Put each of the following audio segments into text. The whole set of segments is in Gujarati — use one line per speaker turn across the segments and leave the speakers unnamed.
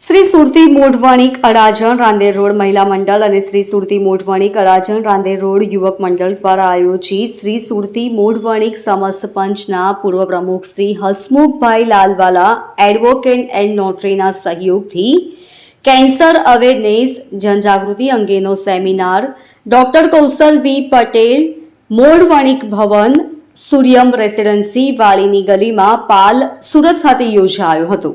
શ્રી સુરતી મોઢવાણીક અડાજણ રાંદેર રોડ મહિલા મંડળ અને શ્રી સુરતી મોઢવાણીક અડાજણ રાંદેર રોડ યુવક મંડળ દ્વારા આયોજિત શ્રી સુરતી મોઢવાણીક સમસ્ત પંચના પૂર્વ પ્રમુખ શ્રી હસમુખભાઈ લાલવાલા એડવોકેટ એન્ડ નોટરીના સહયોગથી કેન્સર અવેરનેસ જનજાગૃતિ અંગેનો seminar doctor Kaushal B Patel, Modhvanik Bhavan, Suryam residency વાળીની ગલીમાં પાલ સુરત ખાતે યોજાયો હતો.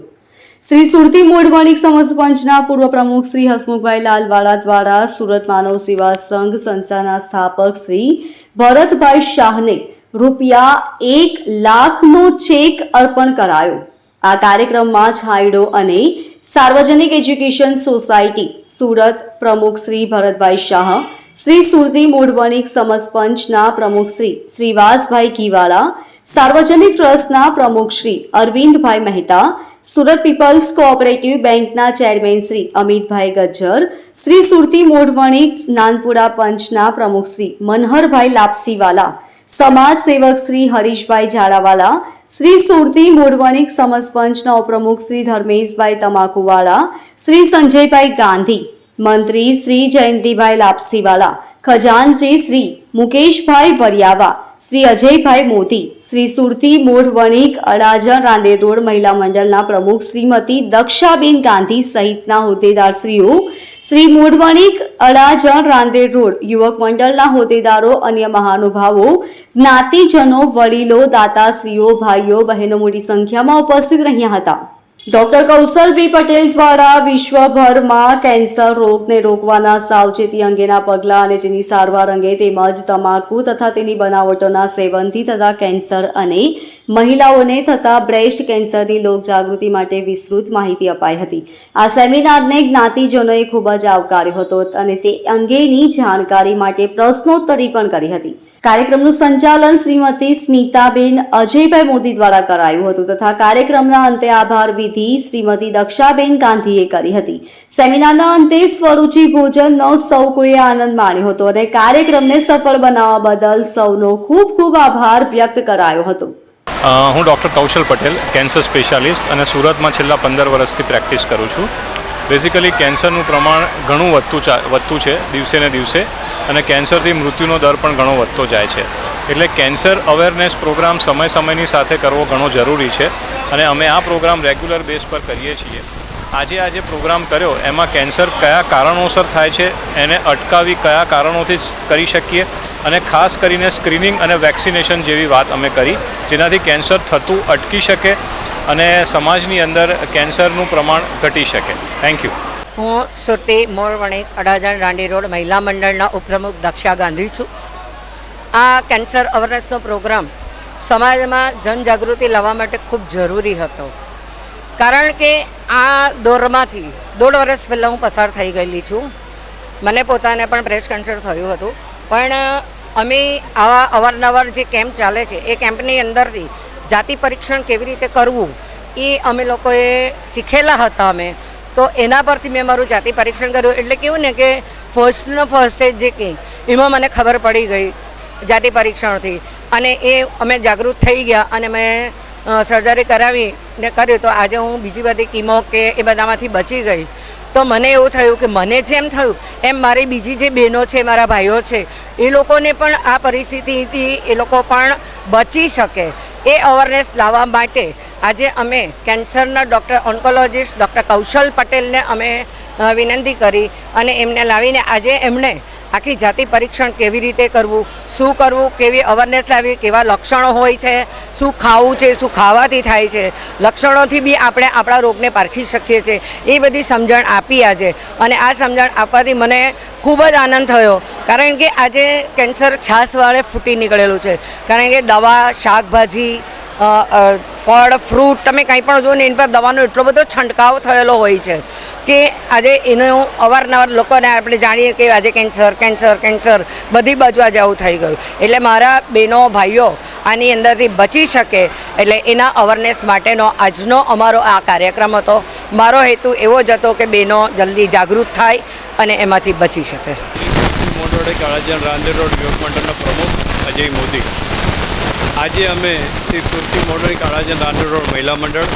શ્રી સુરતી મોઢવાણીક સમાજ પંચના પૂર્વ પ્રમુખ શ્રી હસમુખભાઈ લાલવાળા દ્વારા સુરત માનવ સેવા સંઘ સંસ્થાના સ્થાપક શ્રી ભરતભાઈ શાહને રૂપિયા એક લાખનો ચેક અર્પણ કરાયો. આ કાર્યક્રમમાં છાયડો અને સાર્વજનિક એજ્યુકેશન સોસાયટી સુરત પ્રમુખ શ્રી ભરતભાઈ શાહ, શ્રી સુરતી મોઢવાણીક સમસ્ત પંચના પ્રમુખ શ્રી શ્રીવાસભાઈ કીવાલા સાર્વજનિક ટ્રસ્ટના પ્રમુખ શ્રી અરવિંદભાઈ મહેતા, સુરત પીપલ્સ કોઓપરેટિવ બેંકના ચેરમેન શ્રી અમિતભાઈ ગજ્જર, શ્રી સુરતી મોઢવણી નાનપુરા પંચના પ્રમુખ શ્રી મનહરભાઈ લાપસીવાલા, સમાજ સેવક શ્રી હરીશભાઈ ઝાડાવાલા શ્રી સુરતી મોઢવણિક સમજ પંચના ઉપપ્રમુખ શ્રી ધર્મેશભાઈ તમાકુવાળા, શ્રી સંજયભાઈ ગાંધી, મંત્રી શ્રી જયંતિભાઈ લાપસીવાલા ખજાનજી શ્રી મુકેશભાઈ વરિયાવા શ્રી અજયભાઈ મોદી, શ્રી સુરતી મોઢ વણિક અડાજણ રાંદેર રોડ મહિલા મંડળના પ્રમુખ શ્રીમતી દક્ષાબેન ગાંધી સહિતના હોદ્દેદારશ્રીઓ, શ્રી મોઢવણિક અડાજણ રાંદેર રોડ યુવક મંડળના હોદ્દેદારો, અન્ય મહાનુભાવો, જ્ઞાતિજનો, વડીલો, દાતાશ્રીઓ, ભાઈઓ, બહેનો મોટી સંખ્યામાં ઉપસ્થિત રહ્યા હતા. ડોક્ટર કૌશલ બી પટેલ દ્વારા વિશ્વભરમાં કેન્સર રોગને રોકવાના સાવચેતી અંગેના પગલાં અને તેની સારવાર અંગે તેમજ તમાકુ તથા તેની બનાવટોના સેવનથી તથા કેન્સર અને મહિલાઓને થતા બ્રેસ્ટ કેન્સરની લોકજાગૃતિ માટે વિસ્તૃત માહિતી અપાઈ હતી. આ સેમિનારને જ્ઞાતિજનોએ ખૂબ જ આવકાર્યો હતો અને તે અંગેની જાણકારી માટે પ્રશ્નોત્તરી પણ કરી હતી. કાર્યક્રમનું સંચાલન શ્રીમતી સ્મિતાબેન અજયભાઈ મોદી દ્વારા કરાયું હતું તથા કાર્યક્રમના અંતે આભાર વિધિ શ્રીમતી દક્ષાબેન ગાંધીએ કરી હતી. સેમિનારના અંતે સ્વરૂચિ ભોજનનો સૌ કોઈએ આનંદ માણ્યો હતો અને કાર્યક્રમને સફળ બનાવવા બદલ સૌનો ખૂબ ખૂબ આભાર વ્યક્ત કરાયો હતો.
હું doctor Kaushal Patel cancer specialist અને સુરતમાં છેલ્લા પંદર વર્ષથી પ્રેક્ટિસ કરું છું. બેઝિકલી કેન્સરનું પ્રમાણ ઘણું વધતું વધતું છે, દિવસે ને દિવસે, અને કેન્સરથી મૃત્યુનો દર પણ ઘણો વધતો જાય છે. એટલે કેન્સર અવેરનેસ પ્રોગ્રામ સમય સમયની સાથે કરવો ઘણો જરૂરી છે, અને અમે આ પ્રોગ્રામ રેગ્યુલર બેઝ પર કરીએ છીએ. આજે આ જે પ્રોગ્રામ કર્યો, એમાં કેન્સર કયા કારણોસર થાય છે, એને અટકાવી કયા કારણોથી કરી શકીએ અને ખાસ કરીને સ્ક્રીનિંગ અને વેક્સિનેશન જેવી વાત અમે કરી, જેનાથી કેન્સર થતું અટકી શકે અને સમાજની અંદર કેન્સરનું પ્રમાણ ઘટી શકે. થેન્ક યુ
હું સુરતી મોરવણી, અડાજણ, રાંડી રોડ, મહિલા મંડળના ઉપપ્રમુખ દક્ષા ગાંધી છું. આ કેન્સર અવેરનેસનો પ્રોગ્રામ સમાજમાં જનજાગૃતિ લાવવા માટે ખૂબ જરૂરી હતો. કારણ કે આ દોરમાંથી દોઢ વર્ષ પહેલાં હું પસાર થઈ ગયેલી છું. મને પોતાને પણ બ્રેસ્ટ કેન્સર થયું હતું. પણ અમે આવા અવારનવાર જે કેમ્પ ચાલે છે, એ કેમ્પની અંદરથી જાતિ પરીક્ષણ કેવી રીતે કરવું, એ અમે લોકોએ શીખેલા હતા અમે. તો એના પરથી મેં મારું જાતિ પરીક્ષણ કર્યું. એટલે કેવું ને કે ફર્સ્ટનો ફર્સ્ટ જે કે, એમાં મને ખબર પડી ગઈ જાતિ પરીક્ષણથી. અને એ અમે જાગૃત થઈ ગયા અને મેં સર્જરી કરાવી ને કર્યું. તો આજે હું બીજી બધી કીમો કે એ બધામાંથી બચી ગઈ. તો મને એવું થયું કે મને જેમ થયું, એમ મારી બીજી જે બહેનો છે, મારા ભાઈઓ છે, એ લોકોને પણ આ પરિસ્થિતિથી એ લોકો પણ બચી શકે. એ અવેરનેસ લાવવા માટે આજે અમે કેન્સરના ડૉક્ટર ઓન્કોલોજિસ્ટ ડૉક્ટર કૌશલ પટેલને અમે વિનંતી કરી અને એમને લાવીને આજે એમણે આખી જાતિ પરીક્ષણ કેવી રીતે કરવું, શું કરવું, કેવી અવેરનેસ લાવવી, કેવા લક્ષણો હોય છે, શું ખાવું છે, શું ખાવાથી થાય છે, લક્ષણોથી બી આપણે આપણા રોગને પારખી શકીએ છીએ. એ બધી સમજણ આપી આજે. અને આ સમજણ આપવાથી મને ખૂબ જ આનંદ થયો. કારણ કે આજે કેન્સર છાશવાળે ફૂટી નીકળેલું છે. કારણ કે દવા, શાકભાજી ફળ, ફ્રૂટ, તમે કંઈ પણ જુઓ ને એની પર દવાનો એટલો બધો છંટકાવ થયેલો હોય છે કે આજે એનું અવારનવાર લોકોને આપણે જાણીએ કે આજે કેન્સર કેન્સર કેન્સર બધી બાજુ આજે આવું થઈ ગયું. એટલે મારા બહેનો, ભાઈઓ આની અંદરથી બચી શકે એટલે એના અવેરનેસ માટેનો આજનો અમારો આ કાર્યક્રમ હતો. મારો હેતુ એવો જ હતો કે બહેનો જલ્દી જાગૃત થાય અને એમાંથી બચી શકે.
મોટોડે કાળાજન રાંદેર રોડ યુવક મંડળના પ્રમુખ અજય મોદી. આજે અમે શ્રી સુરતી મોટોડી કાળાજન રાંદેર રોડ મહિલા મંડળ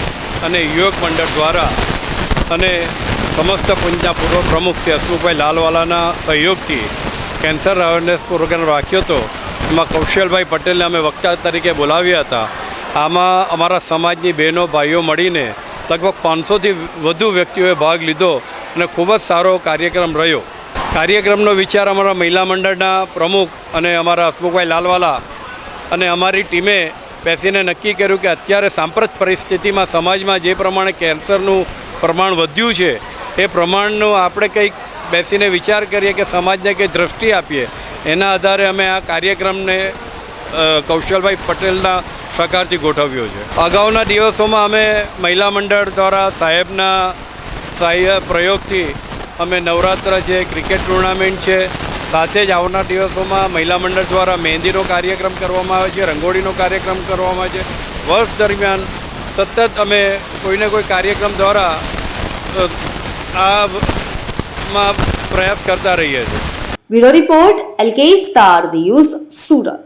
અને યુવક મંડળ દ્વારા અને સમસ્ત પુંજના પૂર્વ પ્રમુખ શ્રી હસમુખભાઈ લાલવાલાના સહયોગથી કેન્સર અવેરનેસ પ્રોગ્રામ રાખ્યો હતો. એમાં કૌશલભાઈ પટેલને અમે વક્તા તરીકે બોલાવ્યા હતા. આમાં અમારા સમાજની બહેનો, ભાઈઓ મળીને લગભગ પાંચસોથી વધુ વ્યક્તિઓએ ભાગ લીધો અને ખૂબ જ સારો કાર્યક્રમ રહ્યો. કાર્યક્રમનો વિચાર અમારા મહિલા મંડળના પ્રમુખ અને અમારા હસમુખભાઈ લાલવાલા અને અમારી ટીમે બેસીને નક્કી કર્યું કે અત્યારે સાંપ્રત પરિસ્થિતિમાં સમાજમાં જે પ્રમાણે કેન્સરનું પ્રમાણ વધ્યું છે એ પ્રમાણનું આપણે કંઈક બેસીને વિચાર કરીએ કે સમાજને કંઈ દ્રષ્ટિ આપીએ. એના આધારે અમે આ કાર્યક્રમને કૌશલભાઈ પટેલના સહકારથી ગોઠવ્યો છે. અગાઉના દિવસોમાં અમે મહિલા મંડળ દ્વારા સાહેબના સહાય, પ્રયોગથી અમે નવરાત્ર છે, ક્રિકેટ ટુર્નામેન્ટ છે, સાથે જ આવનાર દિવસોમાં મહિલા મંડળ દ્વારા મહેંદીનો કાર્યક્રમ કરવામાં આવે છે, રંગોળીનો કાર્યક્રમ કરવામાં આવે છે. વર્ષ દરમિયાન સતત અમે કોઈને કોઈ કાર્યક્રમ દ્વારા આ પ્રયાસ કરતા રહીએ છીએ.
Bureau report LK star news Surat.